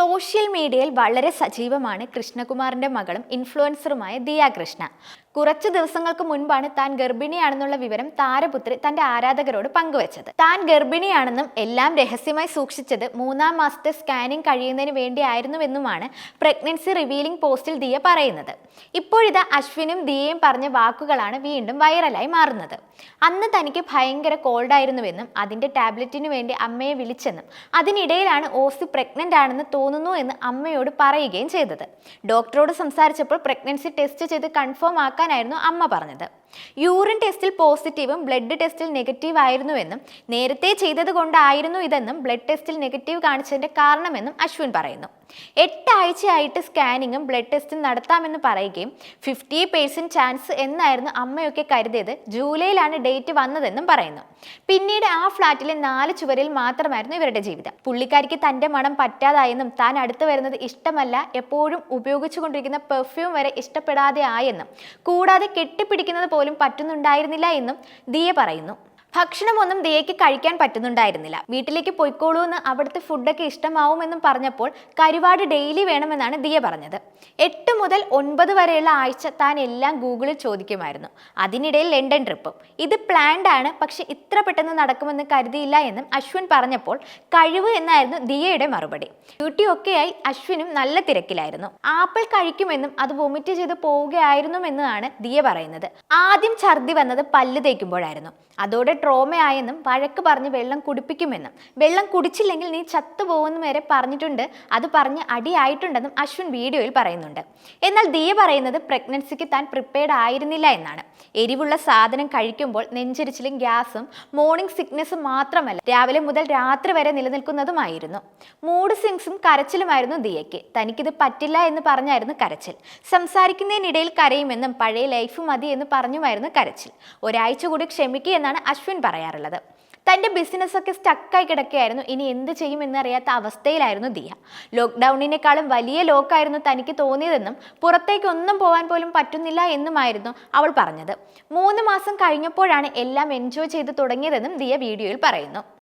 Social മീഡിയയിൽ വളരെ സജീവമാണ് കൃഷ്ണകുമാറിന്റെ മകളും ഇൻഫ്ലുവൻസറുമായ ദിയ കൃഷ്ണ കുറച്ച് ദിവസങ്ങൾക്ക് മുൻപാണ് താൻ ഗർഭിണിയാണെന്നുള്ള വിവരം താരപുത്രി തന്റെ ആരാധകരോട് പങ്കുവച്ചത്. താൻ ഗർഭിണിയാണെന്നും എല്ലാം രഹസ്യമായി സൂക്ഷിച്ചത് മൂന്നാം മാസത്തെ സ്കാനിംഗ് കഴിയുന്നതിന് വേണ്ടിയായിരുന്നുവെന്നുമാണ് പ്രഗ്നൻസി റിവീലിംഗ് പോസ്റ്റിൽ ദിയ പറയുന്നത്. ഇപ്പോഴിതാ അശ്വിനും ദിയയും പറഞ്ഞ വാക്കുകളാണ് വീണ്ടും വൈറലായി മാറുന്നത്. അന്ന് തനിക്ക് ഭയങ്കര കോൾഡായിരുന്നുവെന്നും അതിന്റെ ടാബ്ലറ്റിനു വേണ്ടി അമ്മയെ വിളിച്ചെന്നും അതിനിടയിലാണ് ഓസി പ്രഗ്നന്റ് ആണെന്ന് തോന്നുന്നു എന്ന് അമ്മയോട് പറയുകയും ചെയ്തത്. ഡോക്ടറോട് സംസാരിച്ചപ്പോൾ പ്രഗ്നൻസി ടെസ്റ്റ് ചെയ്ത് കൺഫേം ആക്കാനായിരുന്നു അമ്മ പറഞ്ഞത് യൂറിൻ ടെസ്റ്റിൽ പോസിറ്റീവും ബ്ലഡ് ടെസ്റ്റിൽ നെഗറ്റീവ് ആയിരുന്നുവെന്നും നേരത്തെ ചെയ്തത് കൊണ്ടായിരുന്നു ഇതെന്നും ബ്ലഡ് ടെസ്റ്റിൽ നെഗറ്റീവ് കാണിച്ചതിന്റെ കാരണമെന്നും അശ്വിൻ പറയുന്നു. എട്ടാഴ്ചയായിട്ട് സ്കാനിങ്ങും ബ്ലഡ് ടെസ്റ്റും നടത്താമെന്ന് പറയുകയും ഫിഫ്റ്റി പേഴ്സന്റ് ചാൻസ് എന്നായിരുന്നു അമ്മയൊക്കെ കരുതിയത്. ജൂലൈയിലാണ് ഡേറ്റ് വന്നതെന്നും പറയുന്നു. പിന്നീട് ആ ഫ്ലാറ്റിലെ നാല് ചുവരിൽ മാത്രമായിരുന്നു ഇവരുടെ ജീവിതം. പുള്ളിക്കാരിക്ക് തന്റെ മണം പറ്റാതായെന്നും താൻ അടുത്ത് വരുന്നത് ഇഷ്ടമല്ല എപ്പോഴും ഉപയോഗിച്ചുകൊണ്ടിരിക്കുന്ന പെർഫ്യൂം വരെ ഇഷ്ടപ്പെടാതെ ആയെന്നും കൂടാതെ കെട്ടിപ്പിടിക്കുന്നത് പോലും പറ്റുന്നുണ്ടായിരുന്നില്ല എന്നും ദിയ പറയുന്നു. ഭക്ഷണമൊന്നും ദിയയ്ക്ക് കഴിക്കാൻ പറ്റുന്നുണ്ടായിരുന്നില്ല. വീട്ടിലേക്ക് പോയിക്കോളൂ എന്ന് അവിടുത്തെ ഫുഡൊക്കെ ഇഷ്ടമാവുമെന്നും പറഞ്ഞപ്പോൾ കരുവാട് ഡെയിലി വേണമെന്നാണ് ദിയ പറഞ്ഞത്. എട്ട് മുതൽ ഒൻപത് വരെയുള്ള ആഴ്ച താൻ എല്ലാം ഗൂഗിളിൽ ചോദിക്കുമായിരുന്നു. അതിനിടയിൽ ലണ്ടൻ ട്രിപ്പും. ഇത് പ്ലാൻഡ് ആണ് പക്ഷെ ഇത്ര പെട്ടെന്ന് നടക്കുമെന്ന് കരുതിയില്ല എന്നും അശ്വിൻ പറഞ്ഞപ്പോൾ കഴിവ് എന്നായിരുന്നു ദിയയുടെ മറുപടി. ഡ്യൂട്ടി ഒക്കെയായി അശ്വിനും നല്ല തിരക്കിലായിരുന്നു. ആപ്പിൾ കഴിക്കുമെന്നും അത് വൊമിറ്റ് ചെയ്ത് പോവുകയായിരുന്നു എന്നാണ് ദിയ പറയുന്നത്. ആദ്യം ഛർദി വന്നത് പല്ല് തേക്കുമ്പോഴായിരുന്നു. അതോടെ ട്രോമയായെന്നും വഴക്ക് പറഞ്ഞ് വെള്ളം കുടിപ്പിക്കുമെന്നും. വെള്ളം കുടിച്ചില്ലെങ്കിൽ നീ ചത്തുപോകുന്നു വരെ പറഞ്ഞിട്ടുണ്ട്. അത് പറഞ്ഞ് അടിയായിട്ടുണ്ടെന്നും അശ്വിൻ വീഡിയോയിൽ പറയുന്നുണ്ട്. എന്നാൽ ദിയ പറയുന്നത് പ്രഗ്നൻസിക്ക് താൻ പ്രിപ്പയർഡ് ആയിരുന്നില്ല എന്നാണ്. എരിവുള്ള സാധനം കഴിക്കുമ്പോൾ നെഞ്ചരിച്ചിലും ഗ്യാസും മോർണിംഗ് സിക്നസ്സും മാത്രമല്ല രാവിലെ മുതൽ രാത്രി വരെ നിലനിൽക്കുന്നതുമായിരുന്നു. മൂഡ് സിങ്സും കരച്ചിലുമായിരുന്നു ദിയയ്ക്ക്. തനിക്കിത് പറ്റില്ല എന്ന് പറഞ്ഞായിരുന്നു കരച്ചിൽ. സംസാരിക്കുന്നതിനിടയിൽ കരയുമെന്നും പഴയ ലൈഫ് മതി എന്ന് പറഞ്ഞുമായിരുന്നു കരച്ചിൽ. ഒരാഴ്ച കൂടി ക്ഷമിക്കുക എന്നാണ് അശ്വിൻ പറയാറുള്ളത്. തന്റെ ബിസിനസ്സൊക്കെ സ്റ്റക്കായി കിടക്കുകയായിരുന്നു. ഇനി എന്ത് ചെയ്യുമെന്നറിയാത്ത അവസ്ഥയിലായിരുന്നു ദിയ. ലോക്ക്ഡൗണിനേക്കാളും വലിയ ലോക്കായിരുന്നു തനിക്ക് തോന്നിയതെന്നും പുറത്തേക്കൊന്നും പോകാൻ പോലും പറ്റുന്നില്ല എന്നുമായിരുന്നു അവൾ പറഞ്ഞത്. മൂന്ന് മാസം കഴിഞ്ഞപ്പോഴാണ് എല്ലാം എൻജോയ് ചെയ്ത് തുടങ്ങിയതെന്നും ദിയ വീഡിയോയിൽ പറയുന്നു.